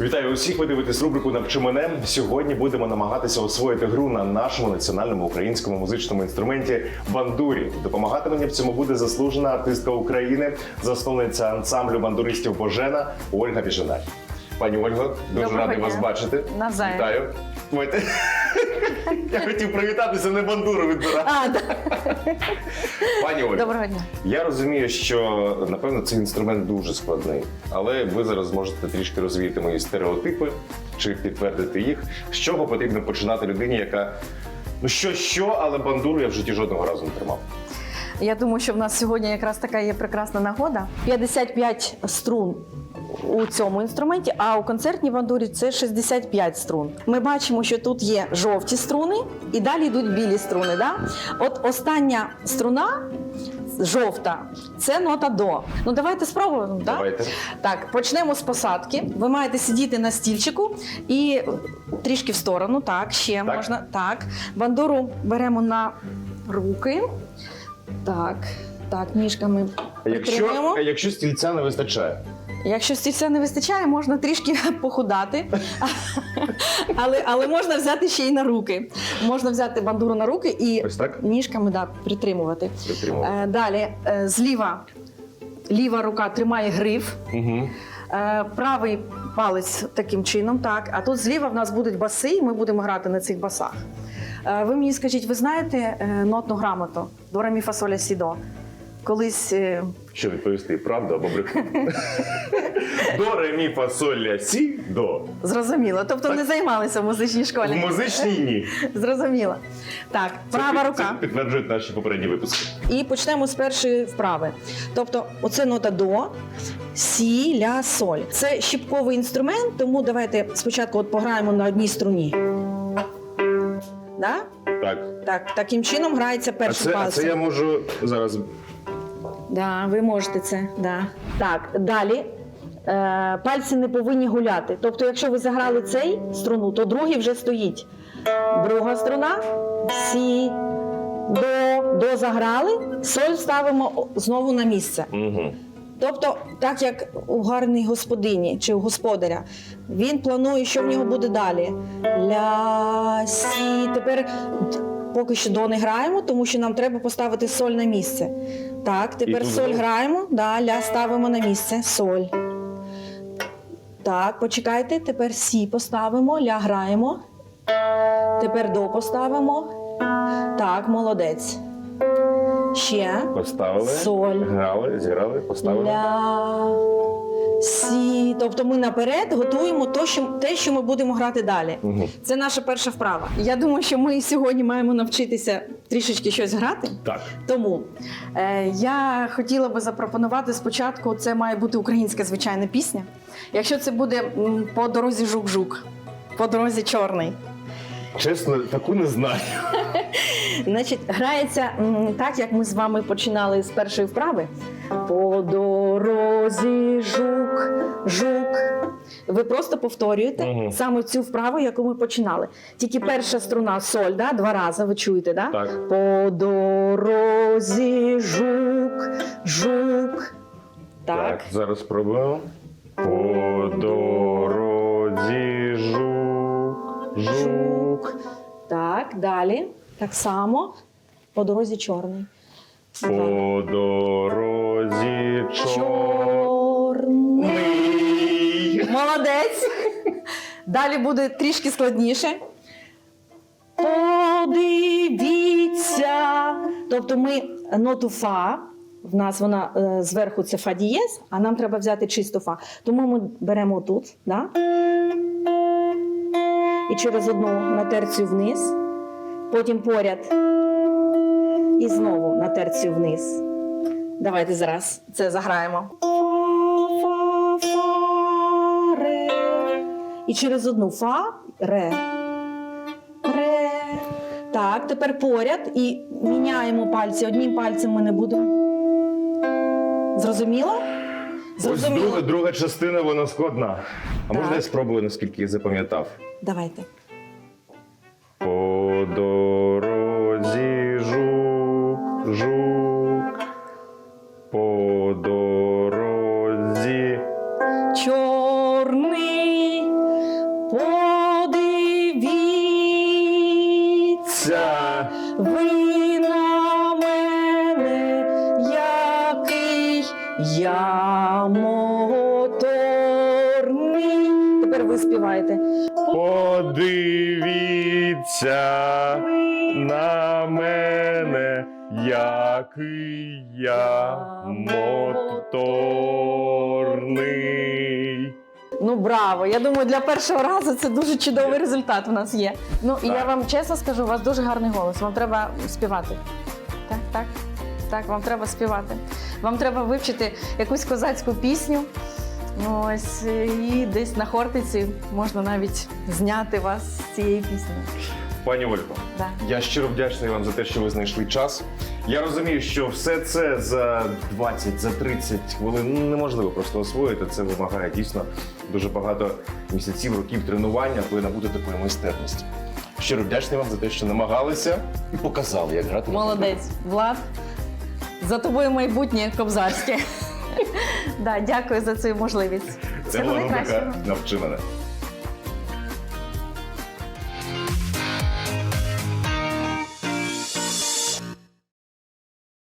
Вітаю усіх! Ви дивитесь рубрику Навчи мене. Сьогодні будемо намагатися освоїти гру на нашому національному українському музичному інструменті бандурі. Допомагати мені в цьому буде заслужена артистка України, засновниця ансамблю бандуристів Божена Ольга Біженай. Пані Ольго, дуже Доброго радий дня. вас бачити. Навзаєм. Вітаю. Я хотів привітатися, не бандуру відбирати. А, да. Пані Ольго, Доброго дня. я розумію, що напевно цей інструмент дуже складний, але ви зараз можете трішки розвіяти мої стереотипи чи підтвердити їх. З чого потрібно починати людині, яка ну що, що, але бандуру я в житті жодного разу не тримав. Я думаю, що в нас сьогодні якраз така є прекрасна нагода. 55 струн у цьому інструменті, а у концертній бандурі це 65 струн. Ми бачимо, що тут є жовті струни і далі йдуть білі струни. Да? От остання струна. Жовта це нота до. Ну давайте спробуємо. да? Давайте. Так, почнемо з посадки. Ви маєте сидіти на стільчику і трішки в сторону. Так, ще Так. можна. Так. Бандуру беремо на руки. Так, так, ніжками якщо, підтримуємо. якщо стільця не вистачає, Якщо стільця не вистачає, можна трішки похудати, але, але можна взяти ще й на руки. Можна взяти бандуру на руки і ось так ніжками да, притримувати. підтримувати. Е, далі е, зліва ліва рука тримає гриф. Угу. Е, Правий палець таким чином, так. А тут зліва в нас будуть баси, і ми будемо грати на цих басах. Е, Ви мені скажіть, ви знаєте е, нотну грамоту до ремі фасоля сідо? Колись е, Що відповісти, правда або брехня? До ре мі фа сі до. зрозуміло. Тобто не займалися в музичній В школі. музичній ні. Зрозуміло. Так, Це права рука. Це підтверджують наші попередні випуски. І почнемо з першої вправи. Тобто, оце нота до, сі, ля, соль. Це щіпковий інструмент, тому давайте спочатку от пограємо на одній струні. Да? Так. Так, таким чином грається А перший це, а це я можу зараз. Да, ви можете це. Да. Так, далі. Е, пальці не повинні гуляти. Тобто, якщо ви заграли цей струну, то другий вже стоїть. Друга струна, сі, до, до заграли, соль ставимо знову на місце. Угу. Тобто, так як у гарній господині чи у господаря, він планує, що в нього буде далі. Ля, сі. Тепер поки що до не граємо, тому що нам треба поставити соль на місце. Так, тепер соль граємо, да, ля ставимо на місце, соль. Так, почекайте, тепер сі поставимо, ля граємо. Тепер до поставимо. Так, молодець. Ще. Поставили, Соль. грали, зіграли, поставили. Ля. Тобто ми наперед готуємо то, що, те, що ми будемо грати далі. Угу. Це наша перша вправа. Я думаю, що ми сьогодні маємо навчитися трішечки щось грати. Так. Тому е, я хотіла би запропонувати спочатку, це має бути українська звичайна пісня. Якщо це буде м, по дорозі жук-жук, по дорозі чорний. Чесно, таку не знаю. Значить, грається м, так, як ми з вами починали з першої вправи. По дорозі жук, жук. Ви просто повторюєте Мгм. саме цю вправу, яку ми починали. Тільки перша струна соль, да? два рази ви чуєте, да? Так. По дорозі жук, жук. Так. зараз спробуємо. По дорозі жук, жук. Так, далі. Так само. По дорозі чорний. По дорозі Чорний. чорний. Молодець. Далі буде трішки складніше. Подивіться. Тобто ми ноту фа. В нас вона е, зверху це фа дієз, а нам треба взяти чисту фа. Тому ми беремо тут, да? і через одну на терцію вниз, потім поряд і знову на терцію вниз. Давайте зараз це заграємо. Фа, фа, фа, ре. І через одну фа, ре. Ре. Так, тепер поряд і міняємо пальці. Одним пальцем ми не будемо. Зрозуміло? Ось друга, друга частина, вона складна. А можна я спробую, наскільки я запам'ятав? Давайте. По дорозі жук, жук. Я моторний. Тепер ви співаєте. Подивіться на мене, який я моторний. Ну браво! Я думаю, для першого разу це дуже чудовий результат у нас є. Ну і я вам чесно скажу, у вас дуже гарний голос. Вам треба співати. Так, так. Так, вам треба співати. Вам треба вивчити якусь козацьку пісню. Ось і десь на хортиці можна навіть зняти вас з цієї пісні. Пані Ольго, Да. я щиро вдячний вам за те, що ви знайшли час. Я розумію, що все це за 20, за 30 хвилин ну, неможливо просто освоїти. Це вимагає дійсно дуже багато місяців, років тренування, аби набути такої майстерності. Щиро вдячний вам за те, що намагалися і показали, як грати. Молодець, Влад. За тобою майбутнє кобзарське. Да, дякую за цю можливість. Це Всього була найкращого. рубрика «Навчи мене».